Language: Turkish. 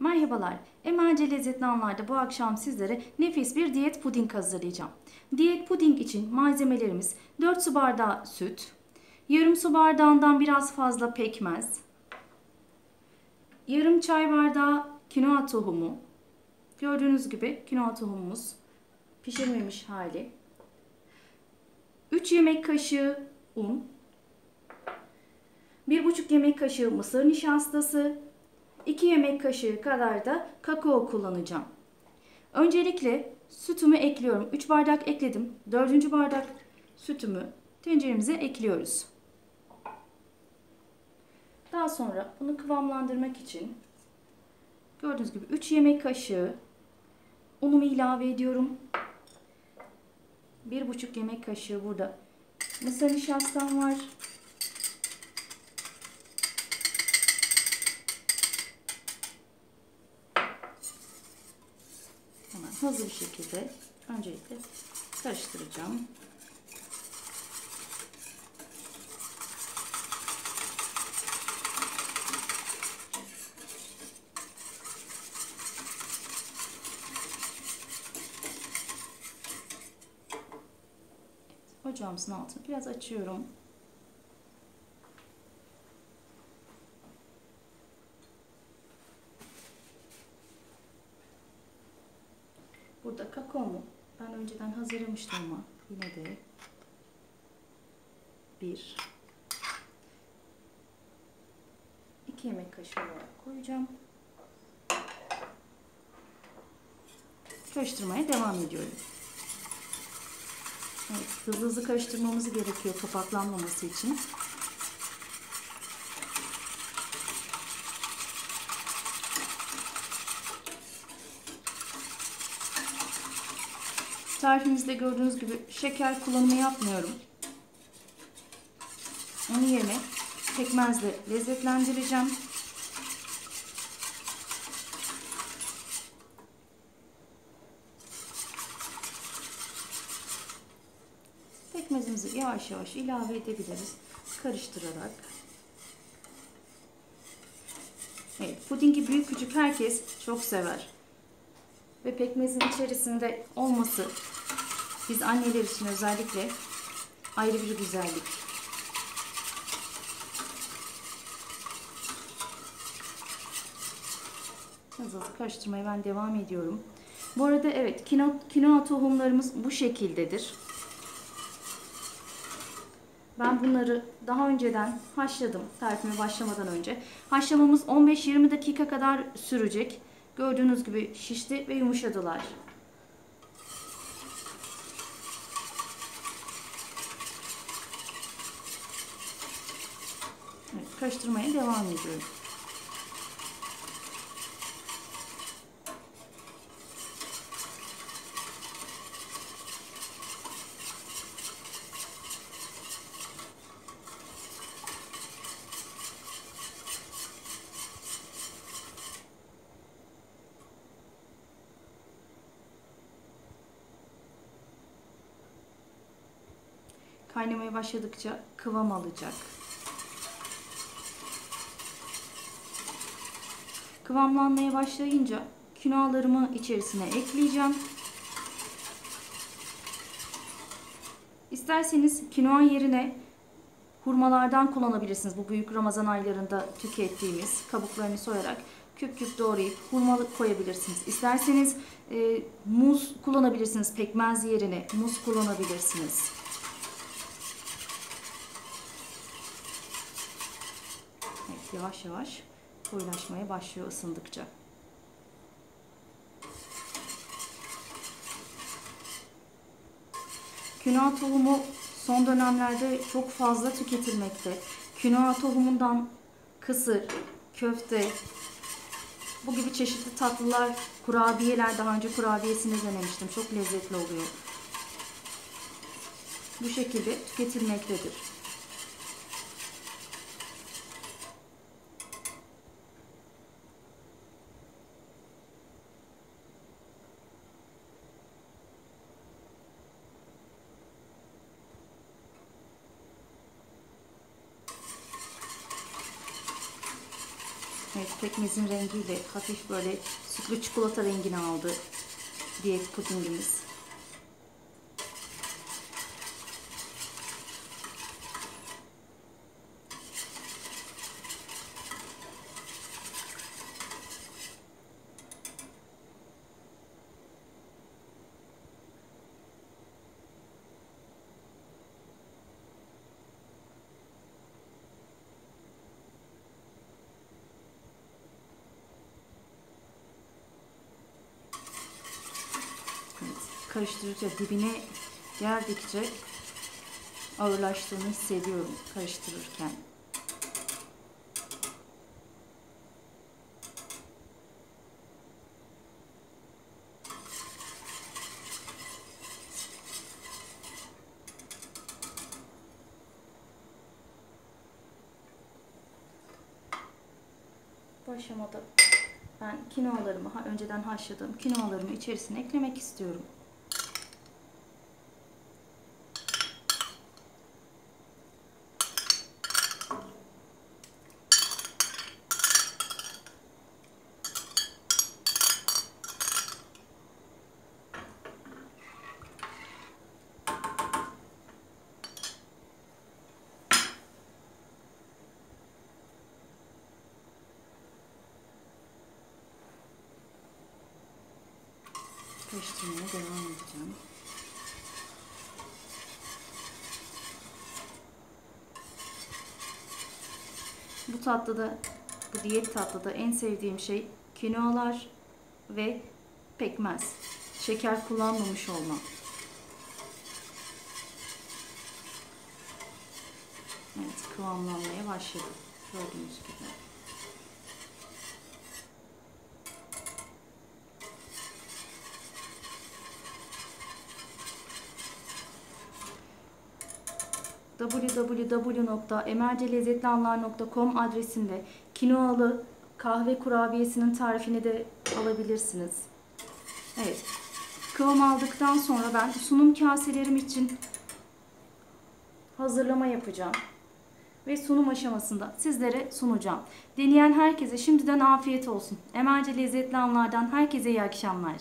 Merhabalar. Emelce Lezzetli Anlar'da bu akşam sizlere nefis bir diyet puding hazırlayacağım. Diyet puding için malzemelerimiz 4 su bardağı süt, yarım su bardağından biraz fazla pekmez, yarım çay bardağı kinoa tohumu, gördüğünüz gibi kinoa tohumumuz pişirmemiş hali, 3 yemek kaşığı un, 1,5 yemek kaşığı mısır nişastası, 2 yemek kaşığı kadar da kakao kullanacağım. Öncelikle sütümü ekliyorum. 3 bardak ekledim. 4. bardak sütümü tenceremize ekliyoruz. Daha sonra bunu kıvamlandırmak için gördüğünüz gibi 3 yemek kaşığı unumu ilave ediyorum. 1,5 yemek kaşığı burada mısır nişastam var. Hızlı bir şekilde öncelikle karıştıracağım. Ocağımızın altını biraz açıyorum. Burada kakaomu ben önceden hazırlamıştım ama yine de bir iki yemek kaşığı olarak koyacağım. Karıştırmaya devam ediyorum. Evet, hızlı hızlı karıştırmamız gerekiyor topaklanmaması için. Tarifimizde gördüğünüz gibi şeker kullanımı yapmıyorum. Onun yerine pekmezle lezzetlendireceğim. Pekmezimizi yavaş yavaş ilave edebiliriz. Karıştırarak. Evet, pudingi büyük küçük herkes çok sever. Ve pekmezin içerisinde olması biz anneler için özellikle ayrı bir güzellik. Hızlı karıştırmaya ben devam ediyorum. Bu arada evet kino, kinoa tohumlarımız bu şekildedir. Ben bunları daha önceden haşladım tarifime başlamadan önce. Haşlamamız 15-20 dakika kadar sürecek. Gördüğünüz gibi şişti ve yumuşadılar. Evet, karıştırmaya devam ediyorum. Kaynamaya başladıkça kıvam alacak. Kıvamlanmaya başlayınca kinoalarımı içerisine ekleyeceğim. İsterseniz kinoa yerine hurmalardan kullanabilirsiniz. Bu büyük Ramazan aylarında tükettiğimiz kabuklarını soyarak küp küp doğrayıp hurmalı koyabilirsiniz. İsterseniz e, muz kullanabilirsiniz pekmez yerine muz kullanabilirsiniz. Yavaş yavaş koyulaşmaya başlıyor ısındıkça. Kinoa tohumu son dönemlerde çok fazla tüketilmekte. Kinoa tohumundan kısır, köfte, bu gibi çeşitli tatlılar, kurabiyeler daha önce kurabiyesini denemiştim. Çok lezzetli oluyor. Bu şekilde tüketilmektedir. Evet, pekmezin rengiyle hafif böyle sütlü çikolata rengini aldı diyet pudingimiz. Evet, karıştırınca dibine gerdikçe ağırlaştığını hissediyorum karıştırırken. Bu aşamada ben kinoalarımı önceden haşladığım kinoalarımı içerisine eklemek istiyorum. Karıştırmaya devam edeceğim. Bu tatlıda, bu diyet tatlıda en sevdiğim şey kinoalar ve pekmez. Şeker kullanmamış olma. Evet, kıvamlanmaya başladı. Gördüğünüz gibi. www.emercelezzetlianlar.com adresinde kinoalı kahve kurabiyesinin tarifini de alabilirsiniz. Evet. Kıvam aldıktan sonra ben sunum kaselerim için hazırlama yapacağım. Ve sunum aşamasında sizlere sunacağım. Deneyen herkese şimdiden afiyet olsun. Emelce Lezzetli Anlar'dan herkese iyi akşamlar.